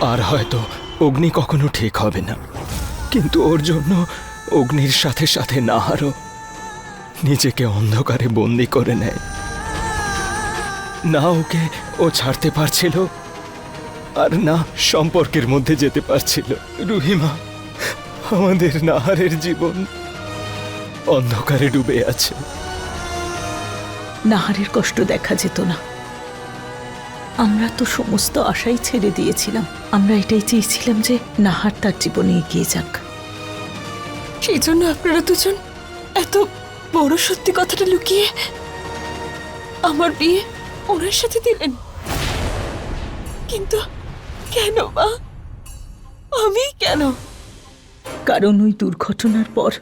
আর হয়তো অগ্নি কখনো ঠিক হবে না। কিন্তু ওর জন্য অগ্নির সাথে সাথে নাহারও নিজেকে অন্ধকারে বন্দি করে নেয়। না ওকে ও ছাড়তে পারছিল, আর না সম্পর্কের মধ্যে যেতে পারছিল। রুহিমা, আমাদের নাহারের জীবন অন্ধকারে ডুবে আছে। নাহারের কষ্ট দেখা যেত না। আমরা তো সমস্ত আশাই ছেড়ে দিয়েছিলাম। আমরা এটাই চেয়েছিলাম যে নাহার তার জীবনে এগিয়ে যাক। সেই জন্য আপনারা দুজন এত বড় সত্যি কথাটা লুকিয়ে আমার বিয়ে ওনার সাথে দিলেন। কিন্তু কেন মা? আমি কেন? কারণ ওই দুর্ঘটনার পর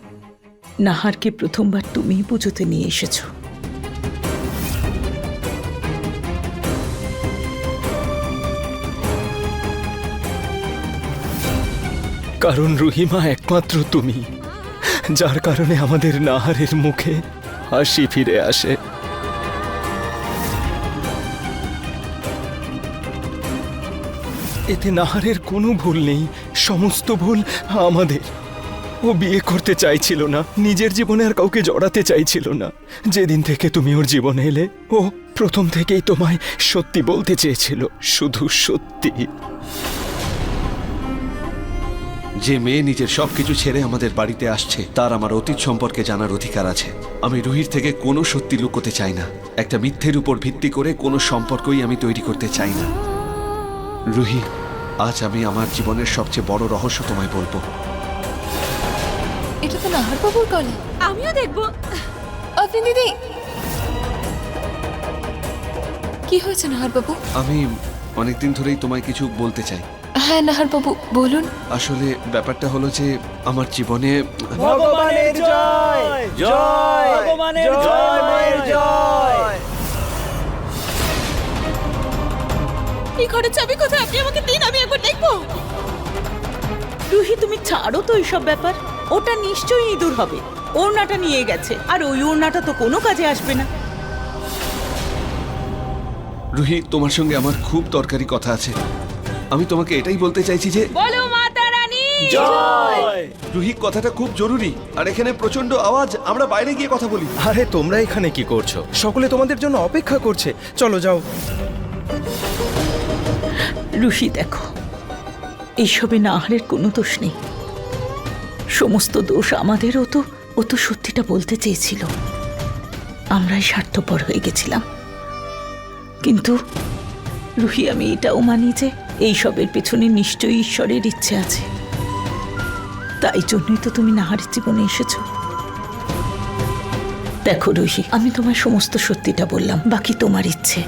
নাহারকে প্রথমবার তুমি পুজোতে নিয়ে এসেছ। কারণ রুহিমা একমাত্র তুমি, যার কারণে আমাদের নাহারের মুখে হাসি ফিরে আসে। এতে নাহারের কোনো ভুল নেই, সমস্ত ভুল আমাদের। ও বিয়ে করতে চাইছিল না, নিজের জীবনে আর কাউকে জড়াতে চাইছিল না। যেদিন থেকে তুমি ওর জীবনে এলে, ও প্রথম থেকেই তোমায় সত্যি বলতে চেয়েছিল, শুধু সত্যি। যে মেয়ে নিজের সবকিছু ছেড়ে আমাদের বাড়িতে আসছে, তার আমার অতীত সম্পর্কে জানার অধিকার আছে। আমি রুহির থেকে কোনো সত্যি লুকোতে চাই না। একটা মিথ্যের উপর ভিত্তি করে কোনো সম্পর্কই আমি তৈরি করতে চাই না। রুহি, আজ আমি আমার জীবনের সবচেয়ে বড় রহস্য তোমায় বলব। এটা তো নাহার বাবুর গলা। আমিও দেখব। আপনি দিদি। কি হয়েছে নাহার বাবু আমি অনেকদিন ধরেই তোমায় কিছু বলতে চাই। হ্যাঁ নাহার বাবু বলুন। আসলে ব্যাপারটা হলো যে আমার জীবনে ভগবানের জয় জয় ভগবানের জয় মায়ের জয়। এই ঘরের চাবি কোথায়? আপনি আমাকে দিন আমি একবার দেখব। রুহি তুমি ছাড়ো তো এইসব ব্যাপার। ওটা নিশ্চয়ই ইঁদুর হবে। ওড়নাটা নিয়ে গেছে। আর ওই ওড়নাটা তো কোনো কাজে আসবে না। রুহি তোমার সঙ্গে আমার খুব দরকারি কথা আছে। আমি তোমাকে এটাই বলতে চাইছি যে বলো মাতা রানী! জয়! রুহি কথাটা খুব জরুরি। আর এখানে প্রচণ্ড আওয়াজ। আমরা বাইরে গিয়ে কথা বলি। আরে তোমরা এখানে কি করছ? সকলে তোমাদের জন্য অপেক্ষা করছে। চলো যাও। রুহি দেখো এইসবে নাহারের কোনো দোষ নেই। সমস্ত দোষ আমাদেরও তো, ও তো সত্যিটা বলতে চেয়েছিল। আমরাই স্বার্থপর হয়ে গেছিলাম। কিন্তু রুহি, আমি এটাও মানি যে এইসবের পেছনে নিশ্চয়ই ঈশ্বরের ইচ্ছে আছে। তাই জন্যই তো তুমি নাহারের জীবনে এসেছ। দেখো রুহি, আমি তোমার সমস্ত সত্যিটা বললাম, বাকি তোমার ইচ্ছে।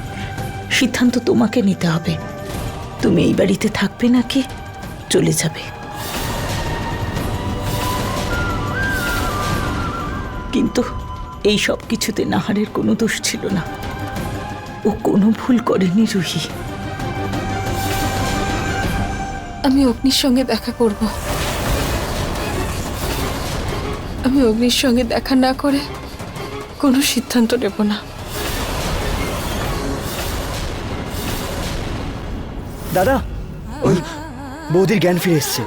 সিদ্ধান্ত তোমাকে নিতে হবে। তুমি এই বাড়িতে থাকবে নাকি চলে যাবে? কিন্তু এই সব কিছুতে নাহারের কোনো দোষ ছিল না। ও কোনো ভুল করেনি রুহি। আমি অগ্নির সঙ্গে দেখা করব। আমি অগ্নির সঙ্গে দেখা না করে কোনো সিদ্ধান্ত নেব না। দাদা ওই বৌদির জ্ঞান ফিরে এসছে।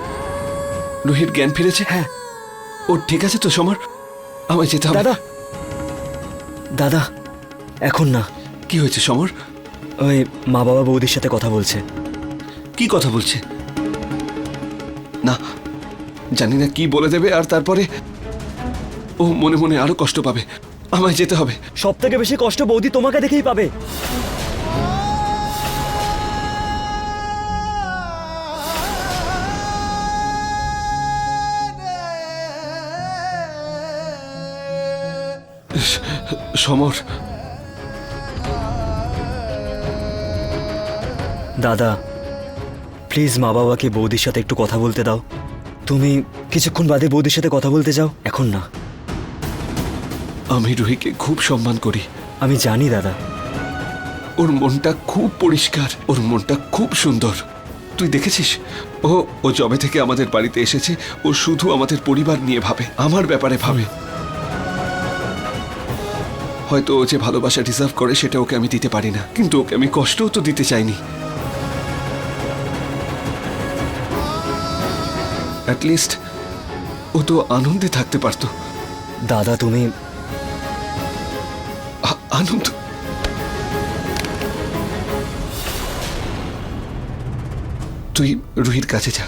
রুহির জ্ঞান ফিরেছে? হ্যাঁ। ও ঠিক আছে তো সমর? আমায় যেতে হবে। দাদা। দাদা এখন না। কি হয়েছে সমর? ওই মা বাবা বৌদির সাথে কথা বলছে। কি কথা বলছে? না জানি না কি বলে দেবে আর তারপরে ও মনে মনে আরও কষ্ট পাবে। আমায় যেতে হবে। সব থেকে বেশি কষ্ট বৌদি তোমাকে দেখেই পাবে। সমর। দাদা প্লিজ মা বাবাকে বৌদির সাথে একটু কথা বলতে দাও। তুমি কিছুক্ষণ বাদে বৌদির সাথে কথা বলতে যাও এখন না। আমি রুহিকে খুব সম্মান করি। আমি জানি দাদা। ওর মনটা খুব পরিষ্কার ওর মনটা খুব সুন্দর। তুই দেখেছিস? ও ও জবে থেকে আমাদের বাড়িতে এসেছে ও শুধু আমাদের পরিবার নিয়ে ভাবে আমার ব্যাপারে ভাবে। হয়তো ও যে ভালোবাসা ডিজার্ভ করে সেটা ওকে আমি দিতে পারি না। কিন্তু ওকে আমি কষ্টও তো দিতে চাইনি। অ্যাটলিস্ট ও তো আনন্দে থাকতে পারতো। দাদা তুমি আনন্দ? তুই রুহির কাছে যা।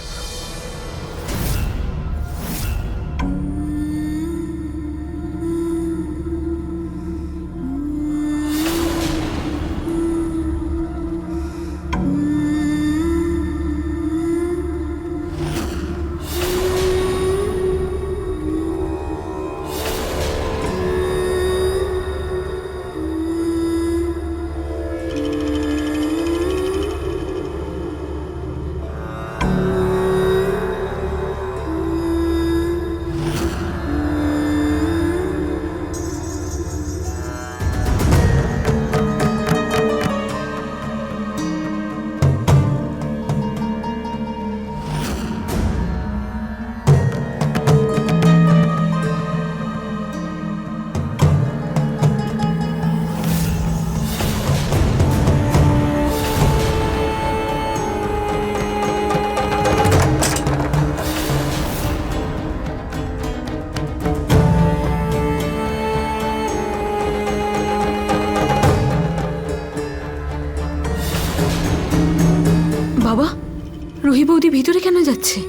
কেন যাচ্ছে?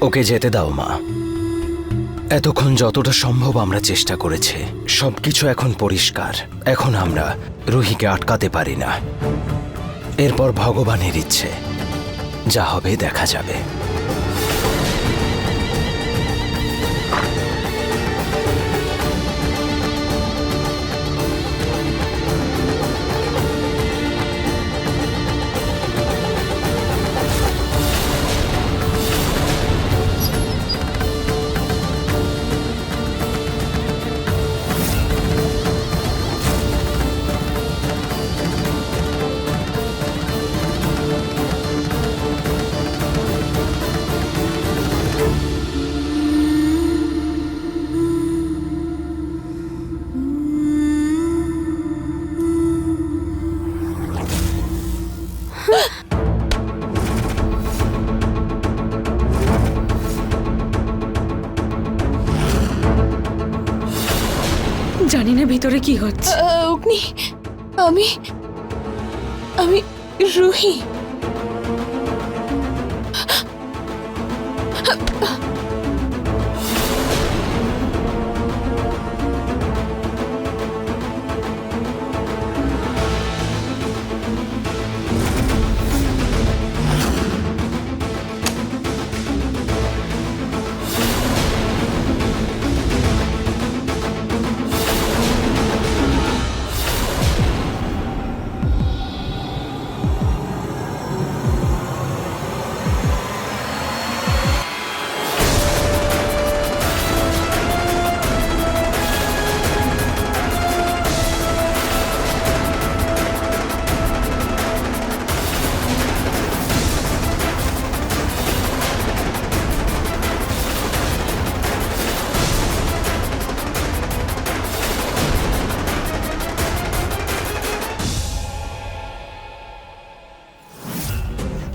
ওকে যেতে দাও, মা। এতক্ষণ যতটা সম্ভব আমরা চেষ্টা করেছি, সবকিছু এখন পরিষ্কার। এখন আমরা রুহিকে আটকাতে পারি না। এরপর ভগবানের ইচ্ছে। যা হবে দেখা যাবে। ভিতরে কি হচ্ছে? অগ্নি আমি আমি রুহি।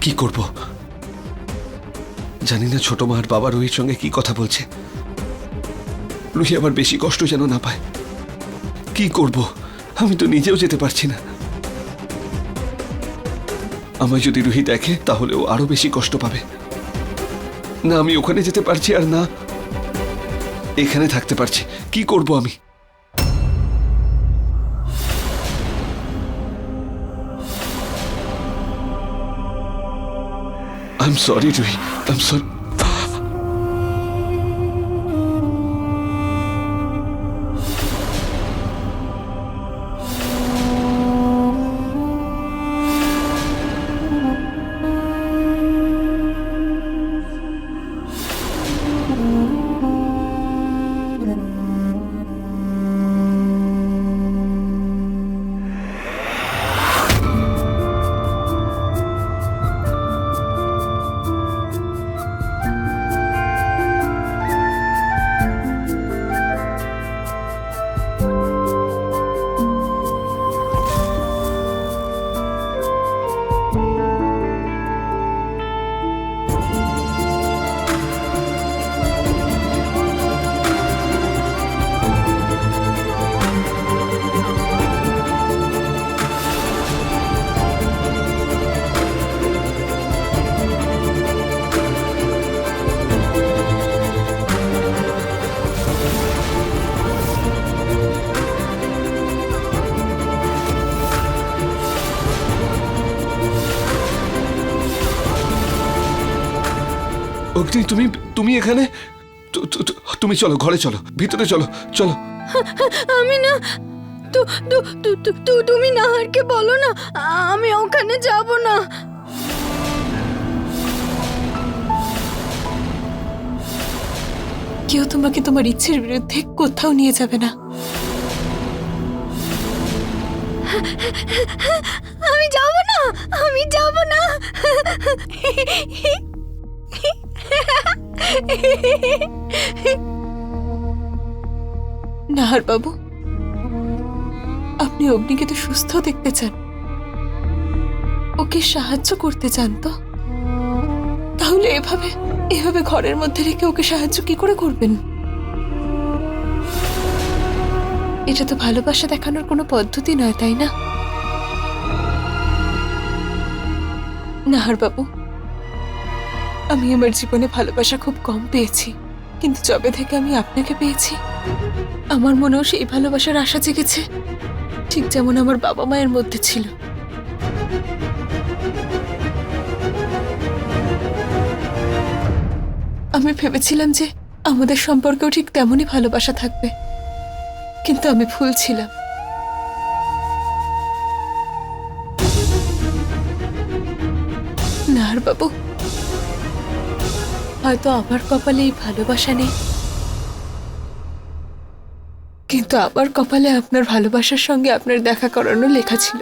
কি করব? জানি না ছোট মার বাবা রুহির সঙ্গে কি কথা বলছে। রুহি আবার বেশি কষ্ট যেন না পায়। কি করব? আমি তো নিজেও যেতে পারছি না। আমায় যদি রুহি দেখে, তাহলে ও আরও বেশি কষ্ট পাবে। না, আমি ওখানে যেতে পারছি আর না এখানে থাকতে পারছি। কি করব আমি? I'm sorry, Jui. I'm sorry. M তুমি তুমি এখানে? তুমি চলো ঘরে চলো ভিতরে চলো চলো। আমি না তুমি নাহারকে বলো না আমি ওখানে যাব না। কেউ তোমাকে তোমার ইচ্ছের বিরুদ্ধে কোথাও নিয়ে যাবে না। আমি যাব না আমি যাব না। নাহার বাবু, আপনি অগ্নিকে তো সুস্থ দেখতে চান। ওকে সাহায্য করতে চান তো? তাহলে এভাবে এভাবে ঘরের মধ্যে রেখে ওকে সাহায্য কি করে করবেন? এটা তো ভালোবাসা দেখানোর কোনো পদ্ধতি নয়, তাই না? নাহার বাবু আমি আমার জীবনে ভালোবাসা খুব কম পেয়েছি, কিন্তু যবে থেকে আমি আপনাকে পেয়েছি, আমার মনেও সেই ভালোবাসার আশা জেগেছে, ঠিক যেমন আমার বাবা মায়ের মধ্যে ছিল। আমি ভেবেছিলাম যে আমাদের সম্পর্কেও ঠিক তেমনই ভালোবাসা থাকবে, কিন্তু আমি ভুল ছিলাম। নাহার বাবু হয়তো আমার কপালে এই ভালোবাসা নেই। কিন্তু আমার কপালে আপনার ভালোবাসার সঙ্গে আপনার দেখা করানো লেখা ছিল।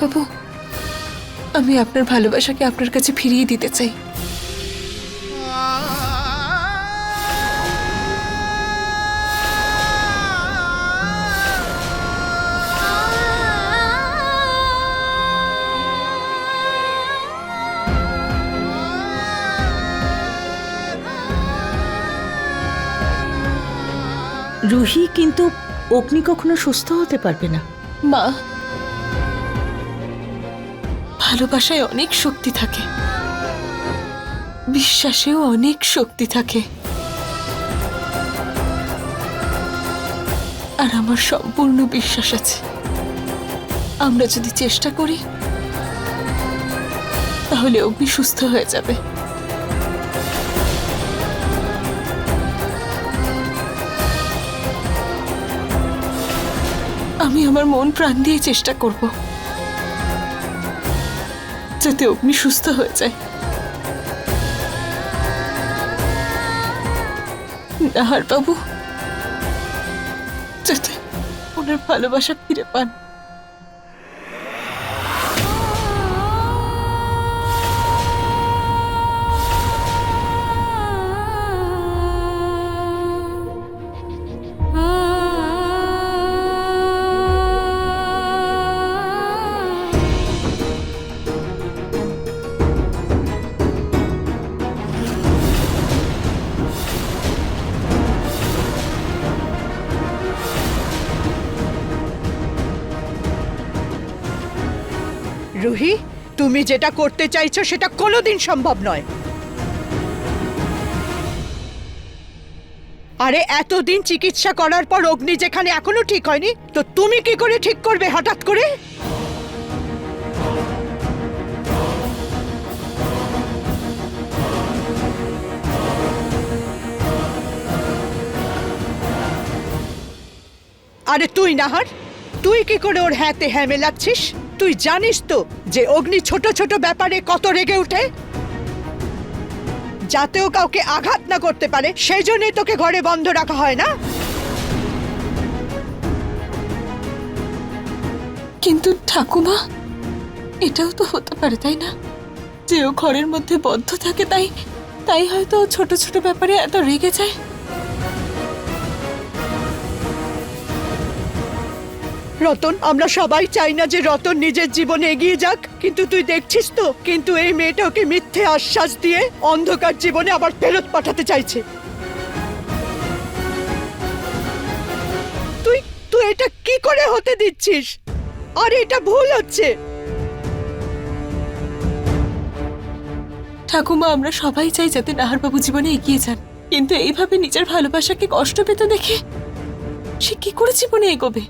বাবু আমি আপনার ভালোবাসাকে আপনার কাছে ফিরিয়ে দিতে চাই। রুহি কিন্তু অগ্নি কখনো সুস্থ হতে পারবে না। মা ভালোবাসায় অনেক শক্তি থাকে। বিশ্বাসেও অনেক শক্তি থাকে। আর আমার সম্পূর্ণ বিশ্বাস আছে। আমরা যদি চেষ্টা করি, তাহলে অগ্নি সুস্থ হয়ে যাবে। আমি আমার মন প্রাণ দিয়ে চেষ্টা করব। যাতে অগ্নি সুস্থ হয়ে যায় নাহার বাবু যাতে ওনার ভালোবাসা ফিরে পান। আরোহী তুমি যেটা করতে চাইছো সেটা কোনোদিন সম্ভব নয়। আরে, এতদিন চিকিৎসা করার পর অগ্নি যেখানে এখনও ঠিক হয়নি, তো তুমি কি করে ঠিক করবে হঠাৎ করে? আরে, তুই নাহার তুই কি করে ওর হ্যাঁতে হ্যাঁ মেলাচ্ছিস তুই জানিস তো যে অগ্নি ছোট ছোট ব্যাপারে কত রেগে ওঠে যাতেও কাউকে আঘাত না করতে পারে, সেই জন্যই তোকে ঘরে বন্ধ রাখা হয় না? কিন্তু ঠাকুমা, এটাও তো হতে পারে, তাই না? যে ও ঘরের মধ্যে বদ্ধ থাকে তাই তাই হয়তো ছোট ছোট ব্যাপারে এত রেগে যায়। রতন, আমরা সবাই চাই না যে রতন নিজের জীবনে এগিয়ে যাক, কিন্তু তুই দেখছিস তো, কিন্তু এই মেয়েটা ওকে মিথ্যে আশ্বাস দিয়ে অন্ধকার জীবনে আবার ফেরত পাঠাতে চাইছে। তুই তুই এটা কি করে হতে দিচ্ছিস? আর এটা ভুল হচ্ছে। ঠাকুমা, আমরা সবাই চাই যাতে নাহারবাবু জীবনে এগিয়ে যান, কিন্তু এইভাবে নিজের ভালোবাসাকে কষ্ট পেতে দেখে সে কি করে জীবনে এগোবে?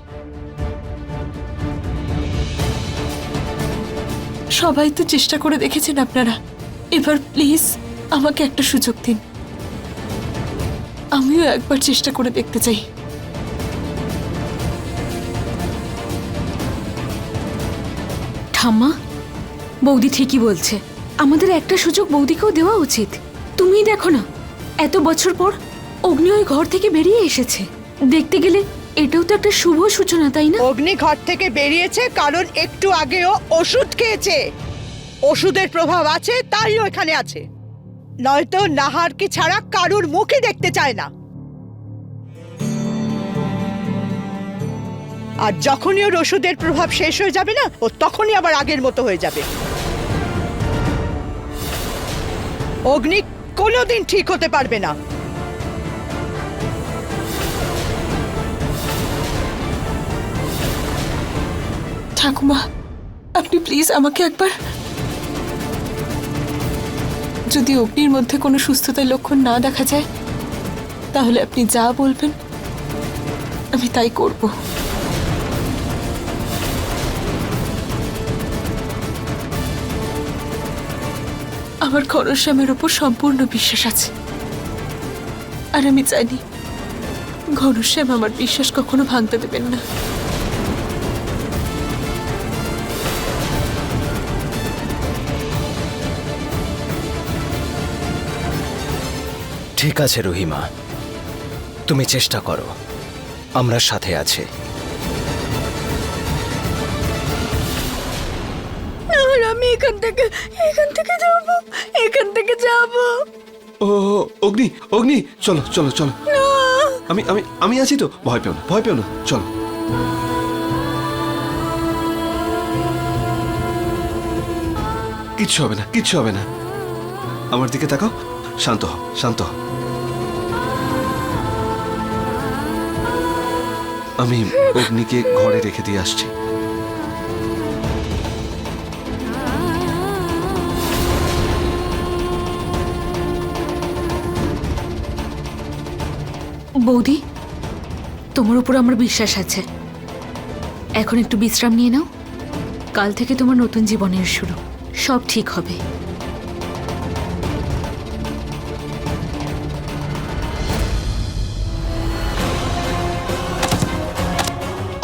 সবাই তো চেষ্টা করে দেখেছেন আপনারা। এবার প্লিজ আমাকে একটা সুযোগ দিন। আমিও একবার চেষ্টা করে দেখতে চাই। ঠাম্মা, বৌদি ঠিকই বলছে। আমাদের একটা সুযোগ বৌদিকেও দেওয়া উচিত। তুমিই দেখো না, এত বছর পর অগ্নি ওই ঘর থেকে বেরিয়ে এসেছে। দেখতে গেলে এটাও তো একটা শুভ সূচনা, তাই না? অগ্নি ঘর থেকে বেরিয়েছে, কারণ একটু আগেও ওষুধ খেয়েছে। ওষুধের প্রভাব আছে তাই ও এখানে আছে। নয়তো নাহারকে ছাড়া কারুর মুখে দেখতে চায় না। আর যখনই ওর ওষুধের প্রভাব শেষ হয়ে যাবে না, ও তখনই আবার আগের মতো হয়ে যাবে। অগ্নি কোনোদিন ঠিক হতে পারবে না। ঠাকুমা, আপনি প্লিজ আমাকে একবার যদি অগ্নির মধ্যে কোনো সুস্থতার লক্ষণ না দেখা যায়, তাহলে আপনি যা বলবেন, আমি তাই করব। আমার ঘনশ্যামের ওপর সম্পূর্ণ বিশ্বাস আছে। আর আমি জানি, ঘনশ্যাম আমার বিশ্বাস কখনো ভাঙতে দেবেন না। ঠিক আছে রহিমা। তুমি চেষ্টা করো। আমরা সাথে আছি। আমি এখান থেকে এখান থেকে যাব এখান থেকে যাব। ও অগ্নি অগ্নি চলো চলো চলো। আমি আমি আমি আছি তো। ভয় পেও না ভয় পেও না চলো। কিচ্ছু হবে না কিচ্ছু হবে না। আমার দিকে তাকাও। শান্ত হও শান্ত হও। আমি অগ্নিকে ঘরে রেখে দিয়ে আসছি। বৌদি, তোমার উপর আমার বিশ্বাস আছে। এখন একটু বিশ্রাম নিয়ে নাও। কাল থেকে তোমার নতুন জীবনের শুরু। সব ঠিক হবে।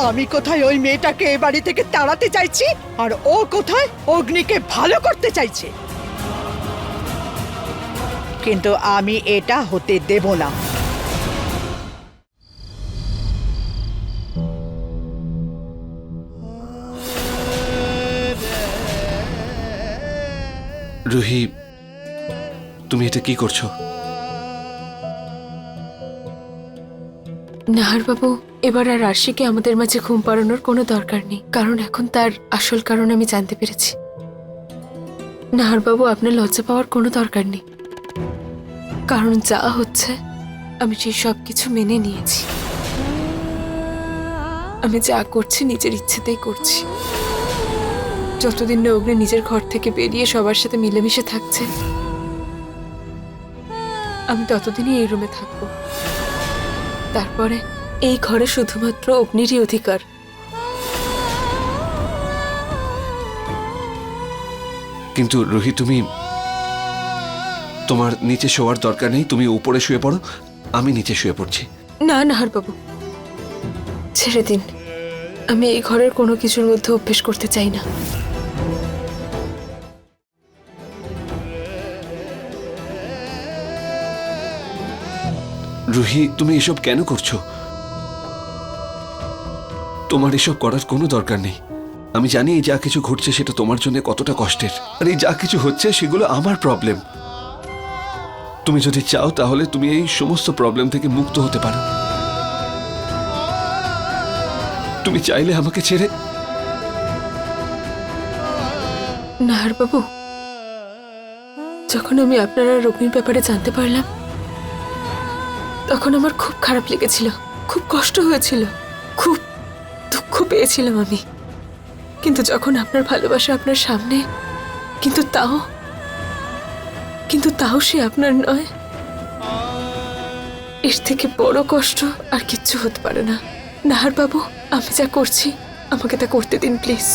আমি কোথায় ওই মেয়েটাকে এ বাড়ি থেকে তাড়াতে চাইছি? আর ও কোথায়? অগ্নিকে ভালো করতে চাইছে। কিন্তু আমি এটা হতে দেব না। রুহি, তুমি এটা কি করছ? নাহারবাবু, এবার আর আরশিকে আমাদের মাঝে ঘুম পাড়ানোর কোনো দরকার নেই, কারণ এখন তার আসল কারণ আমি জানতে পেরেছি। নাহারবাবু, আপনার লজ্জা পাওয়ার কোনো দরকার নেই। কারণ যা হচ্ছে, আমি সেই সব কিছু মেনে নিয়েছি। আমি যা করছি, নিজের ইচ্ছেতেই করছি। যতদিন না অগ্নি নিজের ঘর থেকে বেরিয়ে সবার সাথে মিলেমিশে থাকছে, আমি ততদিনই এই রুমে থাকব। তারপরে এই ঘরে শুধুমাত্র অগ্নিরই অধিকার। কিন্তু রুহি তুমি তোমার নিচে শোয়ার দরকার নেই তুমি উপরে শুয়ে পড়ো আমি নিচে শুয়ে পড়ছি। না নাহার বাবু ছেড়ে দিন। আমি এই ঘরের কোনো কিছুর মধ্যে অভ্যেস করতে চাই না। রুহি, তুমি এসব কেন করছ? তোমার এসব করার কোনো দরকার নেই। আমি জানি এই যা কিছু ঘটছে সেটা তোমার জন্য কতটা কষ্টের। আর এই যা কিছু হচ্ছে সেগুলো আমার প্রবলেম তুমি যদি চাও তাহলে তুমি এই সমস্ত প্রবলেম থেকে মুক্ত হতে পারো। তুমি চাইলে আমাকে ছেড়ে নাহার বাবু যখন আমি আপনারা আর ব্যাপারে জানতে পারলাম তখন আমার খুব খারাপ লেগেছিল, খুব কষ্ট হয়েছিল, খুব দুঃখ পেয়েছিলাম আমি। কিন্তু যখন আপনার ভালোবাসা আপনার সামনে, কিন্তু তাও কিন্তু তাও সে আপনার নয়, এর থেকে বড় কষ্ট আর কিচ্ছু হতে পারে না। নাহার বাবু আমি যা করছি, আমাকে তা করতে দিন, প্লিজ।